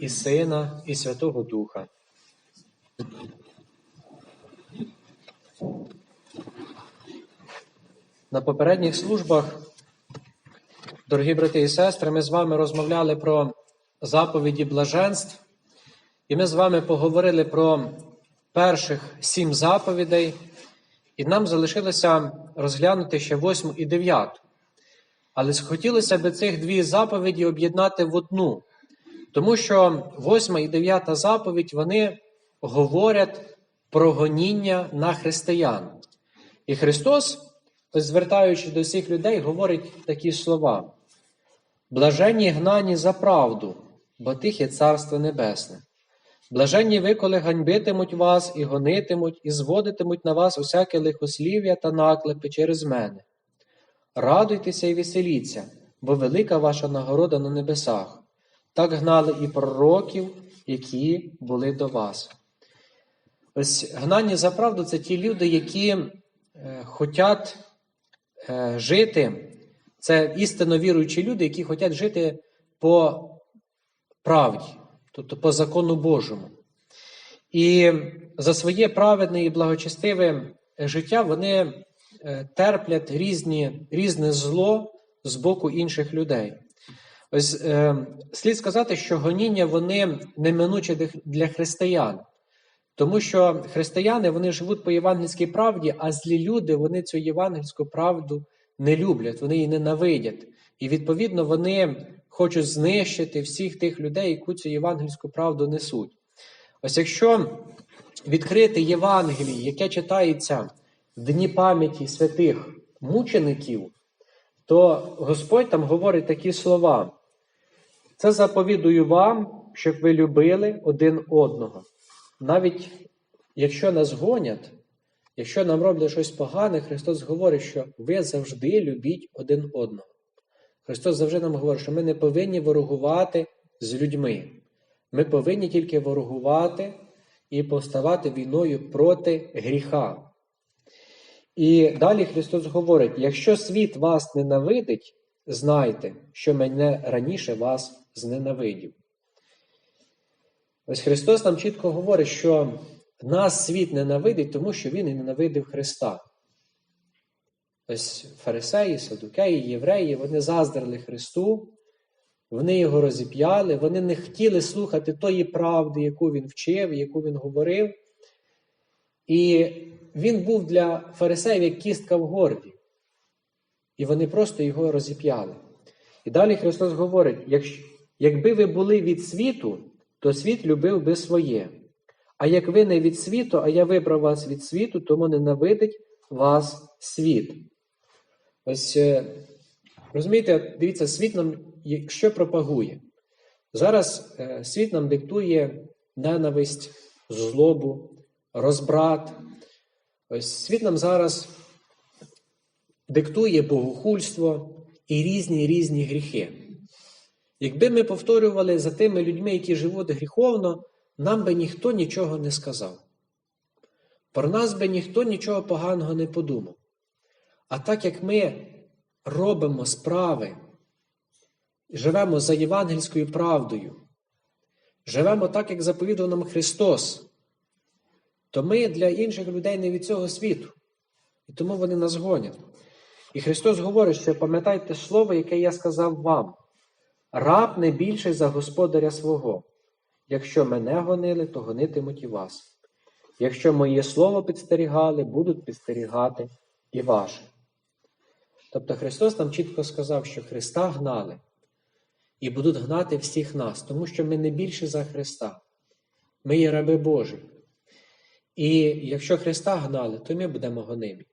і Сина, і Святого Духа. На попередніх службах, дорогі брати і сестри, ми з вами розмовляли про заповіді блаженств, і ми з вами поговорили про перших сім заповідей, і нам залишилося розглянути ще восьму і дев'яту. Але хотілося б цих дві заповіді об'єднати в одну, тому що восьма і дев'ята заповідь вони говорять про гоніння на християн. І Христос, звертаючись до всіх людей, говорить такі слова: блаженні гнані за правду, бо тих є Царство Небесне. Блаженні ви, коли ганьбитимуть вас і гонитимуть, і зводитимуть на вас усяке лихослів'я та наклепи через мене. Радуйтеся і веселіться, бо велика ваша нагорода на небесах. Так гнали і пророків, які були до вас. Ось гнані за правду це ті люди, які е, хочуть е, жити, це істинно віруючі люди, які хочуть жити по правді, тобто по закону Божому. І за своє праведне і благочестиве життя вони е, терплять різні, різне зло з боку інших людей. Ось е, слід сказати, що гоніння вони неминучі для християн, тому що християни вони живуть по євангельській правді, а злі люди вони цю євангельську правду не люблять, вони її ненавидять. І відповідно вони хочуть знищити всіх тих людей, які цю євангельську правду несуть. Ось якщо відкрити Євангеліє, яке читається в дні пам'яті святих мучеників, то Господь там говорить такі слова. Це заповідую вам, щоб ви любили один одного. Навіть якщо нас гонять, якщо нам роблять щось погане, Христос говорить, що ви завжди любіть один одного. Христос завжди нам говорить, що ми не повинні ворогувати з людьми. Ми повинні тільки ворогувати і повставати війною проти гріха. І далі Христос говорить: якщо світ вас ненавидить, знайте, що мене раніше вас зненавидів. Ось Христос нам чітко говорить, що нас світ ненавидить, тому що Він і ненавидив Христа. Ось фарисеї, садукеї, євреї, вони заздрили Христу, вони його розіп'яли, вони не хотіли слухати тої правди, яку він вчив, яку він говорив. І він був для фарисеїв як кістка в горді. І вони просто його розіп'яли. І далі Христос говорить: якщо, якби ви були від світу, то світ любив би своє. А як ви не від світу, а я вибрав вас від світу, тому ненавидить вас світ. Ось, е, розумієте, дивіться, світ нам що пропагує? Зараз е, світ нам диктує ненависть, злобу, розбрат. Ось світ нам зараз диктує богохульство і різні різні гріхи. Якби ми повторювали за тими людьми, які живуть гріховно, нам би ніхто нічого не сказав. Про нас би ніхто нічого поганого не подумав. А так як ми робимо справи, живемо за євангельською правдою, живемо так, як заповідав нам Христос, то ми для інших людей не від цього світу. І тому вони нас гонять. І Христос говорить, що пам'ятайте слово, яке я сказав вам. Раб не більший за господаря свого. Якщо мене гонили, то гонитимуть і вас. Якщо моє слово підстерігали, будуть підстерігати і ваше. Тобто Христос нам чітко сказав, що Христа гнали і будуть гнати всіх нас, тому що ми не більше за Христа. Ми є раби Божі. І якщо Христа гнали, то ми будемо гонимі.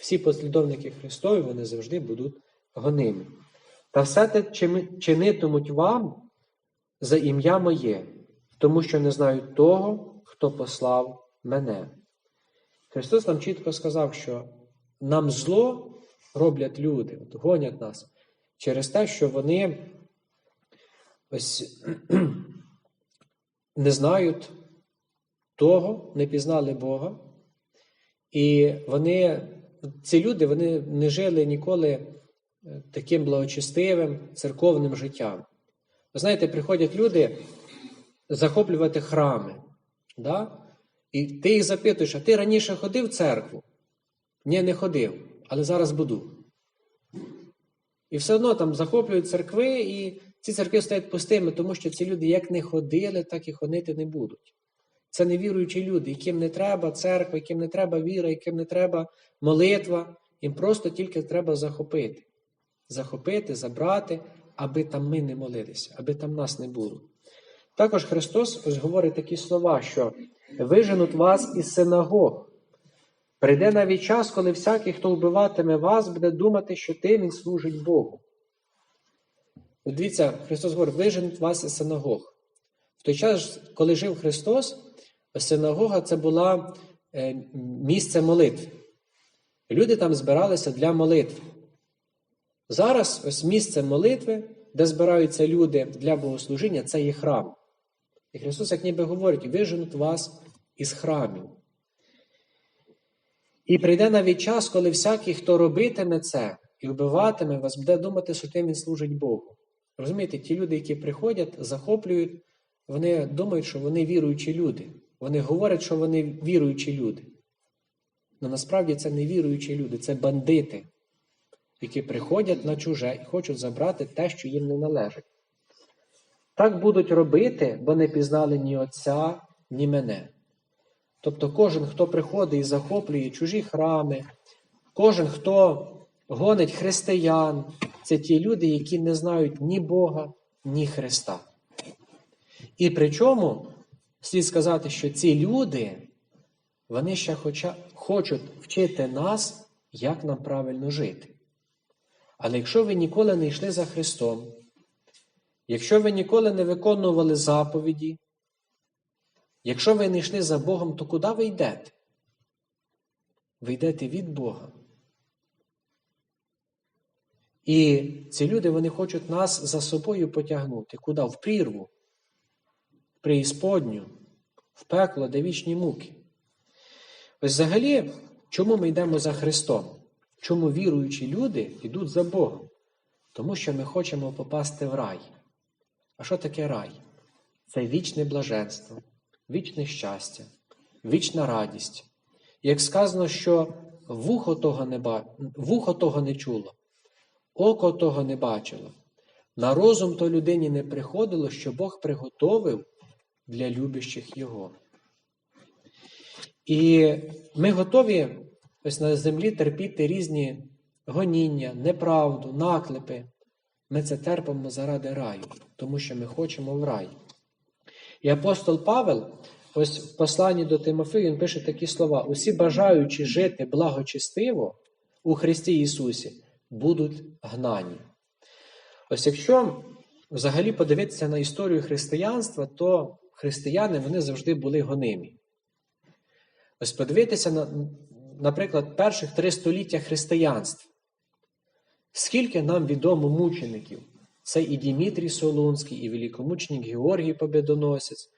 Всі послідовники Христові вони завжди будуть гонимі. Та все те чинитимуть вам за ім'я моє, тому що не знають того, хто послав мене. Христос нам чітко сказав, що нам зло роблять люди, от гонять нас через те, що вони ось не знають того, не пізнали Бога, і вони, ці люди вони не жили ніколи таким благочестивим церковним життям. Ви знаєте, приходять люди, захоплювати храми. Да? І ти їх запитуєш, а ти раніше ходив в церкву? Ні, не ходив, але зараз буду. І все одно там захоплюють церкви, і ці церкви стають пустими, тому що ці люди як не ходили, так і ходити не будуть. Це невіруючі люди, яким не треба церква, яким не треба віра, яким не треба молитва. Їм просто тільки треба захопити. Захопити, забрати, аби там ми не молилися, аби там нас не було. Також Христос ось говорить такі слова, що виженуть вас із синагог. Прийде навіть час, коли всякий, хто вбиватиме вас, буде думати, що тим він служить Богу. Дивіться, Христос говорить, виженуть вас із синагог. В той час, коли жив Христос, синагога це була е, місце молитви. Люди там збиралися для молитви. Зараз ось місце молитви, де збираються люди для богослужіння, це є храм. І Христос, як ніби говорить, виженуть вас із храмів. І прийде навіть час, коли всякий, хто робитиме це і вбиватиме вас, буде думати, що тим він служить Богу. Розумієте, ті люди, які приходять, захоплюють, вони думають, що вони віруючі люди. Вони говорять, що вони віруючі люди. Але насправді це не віруючі люди, це бандити, які приходять на чуже і хочуть забрати те, що їм не належить. Так будуть робити, бо не пізнали ні Отця, ні мене. Тобто кожен, хто приходить і захоплює чужі храми, кожен, хто гонить християн, це ті люди, які не знають ні Бога, ні Христа. І причому слід сказати, що ці люди, вони ще хоча, хочуть вчити нас, як нам правильно жити. Але якщо ви ніколи не йшли за Христом, якщо ви ніколи не виконували заповіді, якщо ви не йшли за Богом, то куди ви йдете? Ви йдете від Бога. І ці люди вони хочуть нас за собою потягнути. Куди? В прірву, преісподню, в пекло, де вічні муки. Ось взагалі, чому ми йдемо за Христом? Чому віруючі люди йдуть за Богом? Тому що ми хочемо попасти в рай. А що таке рай? Це вічне блаженство, вічне щастя, вічна радість. Як сказано, що вухо того не, ба... вухо того не чуло, око того не бачило, на розум то людині не приходило, що Бог приготовив для любящих Його. І ми готові ось на землі терпіти різні гоніння, неправду, наклепи. Ми це терпимо заради раю, тому що ми хочемо в рай. І апостол Павел, ось в посланні до Тимофею, він пише такі слова: усі бажаючи жити благочестиво у Христі Ісусі, будуть гнані. Ось якщо взагалі подивитися на історію християнства, то християни вони завжди були гонимі. Ось подивитися, на, наприклад, перших три століття християнства. Скільки нам відомо мучеників? Це і Дімітрій Солунський, і великомученик Георгій Побєдоносець,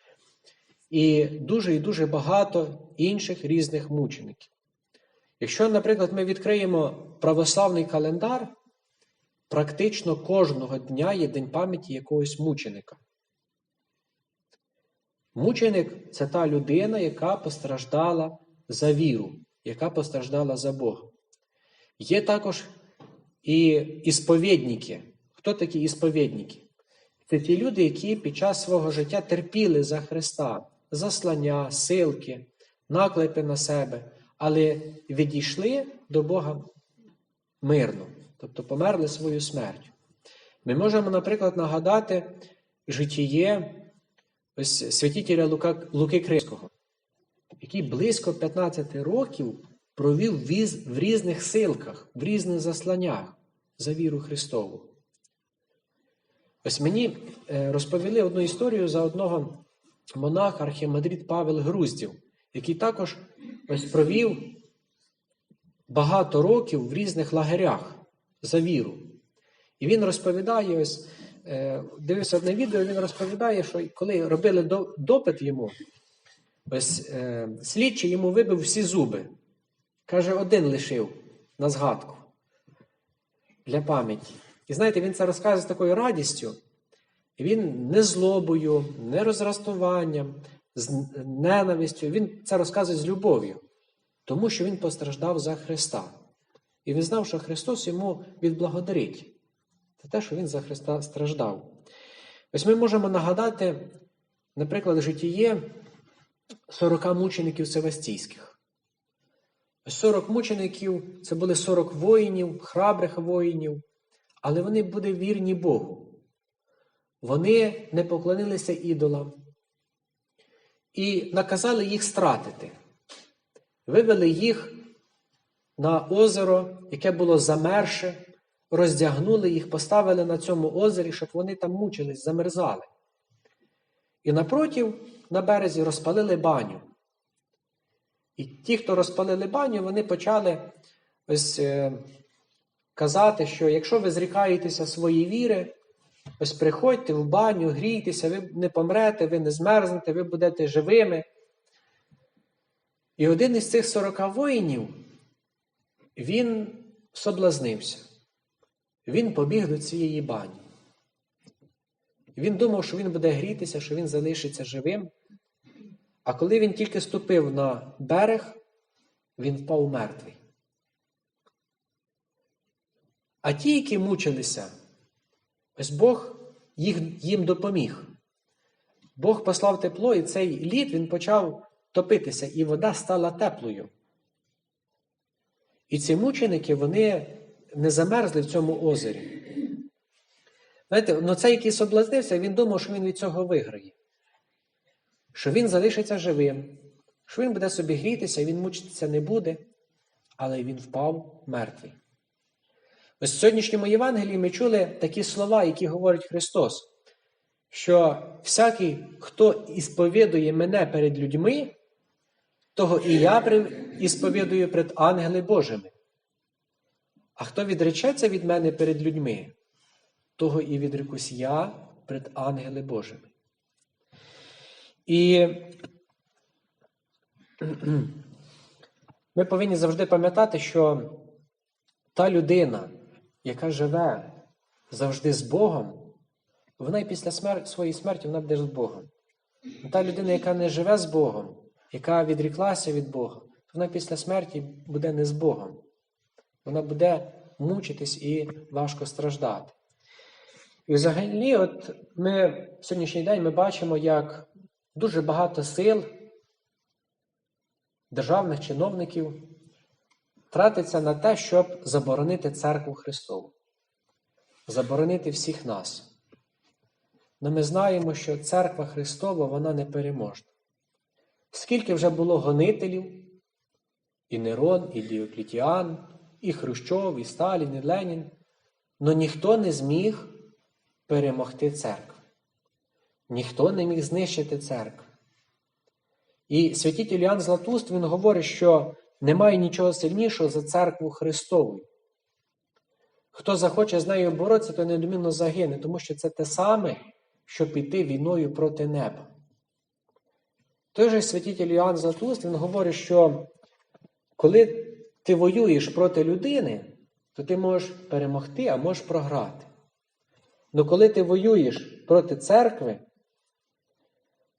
і дуже і дуже багато інших різних мучеників. Якщо, наприклад, ми відкриємо православний календар, практично кожного дня є день пам'яті якогось мученика. Мученик це та людина, яка постраждала за віру, яка постраждала за Бога. Є також і ісповідники. Хто такі ісповідники? Це ті люди, які під час свого життя терпіли за Христа, заслання, силки, наклепи на себе, але відійшли до Бога мирно, тобто померли свою смертю. Ми можемо, наприклад, нагадати житіє ось святителя Лука, Луки Кримського, який близько 15 років провів віз в різних силках, в різних засланнях за віру Христову. Ось мені розповіли одну історію за одного монаха архімандрит Павел Груздів, який також ось провів багато років в різних лагерях за віру. І він розповідає, ось, дивився одне відео, він розповідає, що коли робили допит йому, ось слідчий йому вибив всі зуби. Каже, один лишив на згадку для пам'яті. І знаєте, він це розказує з такою радістю. він не злобою, не розрастуванням, з ненавистю. Він це розказує з любов'ю, тому що він постраждав за Христа. І він знав, що Христос йому відблагодарить за те, що Він за Христа страждав. Ось ми можемо нагадати, наприклад, житіє 40 мучеників Севастійських. Ось 40 мучеників це були 40 воїнів, храбрих воїнів, але вони були вірні Богу. Вони не поклонилися ідолам і наказали їх стратити. Вивели їх на озеро, яке було замерше, роздягнули їх, поставили на цьому озері, щоб вони там мучились, замерзали. І напротив, на березі розпалили баню. І ті, хто розпалили баню, вони почали ось е, казати, що якщо ви зрікаєтеся своєї віри, ось приходьте в баню, грійтеся, ви не помрете, ви не змерзнете, ви будете живими. І один із цих сорока воїнів, він соблазнився. Він побіг до цієї бані. Він думав, що він буде грітися, що він залишиться живим. А коли він тільки ступив на берег, він впав мертвий. А ті, які мучилися, ось Бог їх, їм допоміг. Бог послав тепло, і цей лід він почав топитися, і вода стала теплою. І ці мученики, вони не замерзли в цьому озері. Знаєте, ну цей, який соблазнився, він думав, що він від цього виграє. Що він залишиться живим, що він буде собі грітися, він мучитися не буде, але він впав мертвий. Ось в сьогоднішньому Євангелії ми чули такі слова, які говорить Христос, що всякий, хто ісповідує мене перед людьми, того і я ісповідую перед ангели Божими. А хто відречеться від мене перед людьми, того і відрекусь я перед ангели Божими. І ми повинні завжди пам'ятати, що та людина, яка живе завжди з Богом, вона і після смер... своєї смерті вона буде з Богом. Та людина, яка не живе з Богом, яка відріклася від Бога, вона після смерті буде не з Богом. Вона буде мучитись і важко страждати. І взагалі, от ми в сьогоднішній день ми бачимо, як дуже багато сил державних чиновників тратиться на те, щоб заборонити церкву Христову, заборонити всіх нас. Но ми знаємо, що церква Христова вона не переможна. Скільки вже було гонителів, і Нерон, і Діоклітіан, і Хрущов, і Сталін, і Ленін, але ніхто не зміг перемогти церкву. Ніхто не міг знищити церкву. І святитель Іоанн Златуст він говорить, що немає нічого сильнішого за церкву Христову. Хто захоче з нею боротися, то неодмінно загине, тому що це те саме, що піти війною проти неба. Той же святитель Іоанн Златуст він говорить, що коли ти воюєш проти людини, то ти можеш перемогти, а можеш програти. Але коли ти воюєш проти церкви,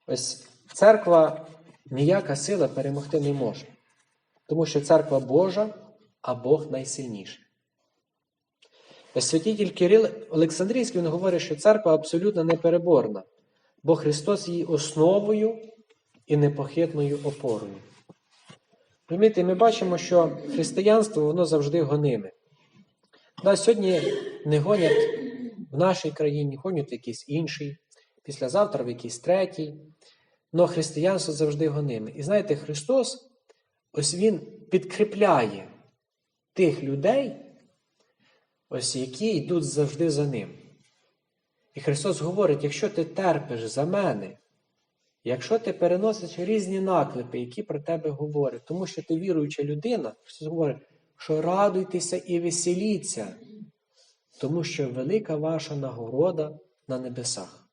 ось церква ніяка сила перемогти не може. Тому що церква Божа, а Бог найсильніший. Ось святитель Кирил Олександрійський він говорить, що церква абсолютно непереборна, бо Христос її основою і непохитною опорою. Розумієте, ми бачимо, що християнство воно завжди гониме. Да, Сьогодні не гонять в нашій країні, гонять якийсь інший, післязавтра в якийсь третій. Але християнство завжди гониме. І знаєте, Христос, ось Він підкріпляє тих людей, ось які йдуть завжди за ним. І Христос говорить: якщо ти терпиш за мене, Якщо ти переносиш різні наклепи, які про тебе говорять, тому що ти віруюча людина, Христос говорить, що радуйтеся і веселіться, тому що велика ваша нагорода на небесах.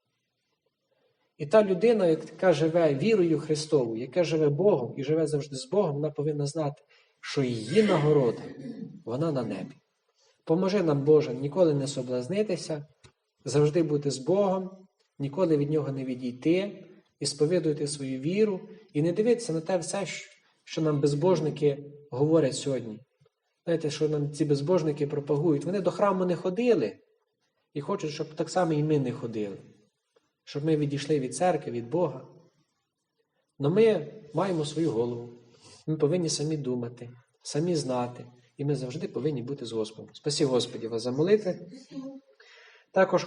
І та людина, яка живе вірою Христову, яка живе Богом і живе завжди з Богом, вона повинна знати, що її нагорода, вона на небі. Поможи нам, Боже, ніколи не соблазнитися, завжди бути з Богом ніколи від нього не відійти, і сповідувати свою віру, і не дивитися на те все, що нам безбожники говорять сьогодні. Знаєте, що нам ці безбожники пропагують? Вони до храму не ходили і хочуть, щоб так само і ми не ходили, щоб ми відійшли від церкви, від Бога. Но ми маємо свою голову. Ми повинні самі думати, самі знати, і ми завжди повинні бути з Господом. Спасі Господі вас за молитви. Також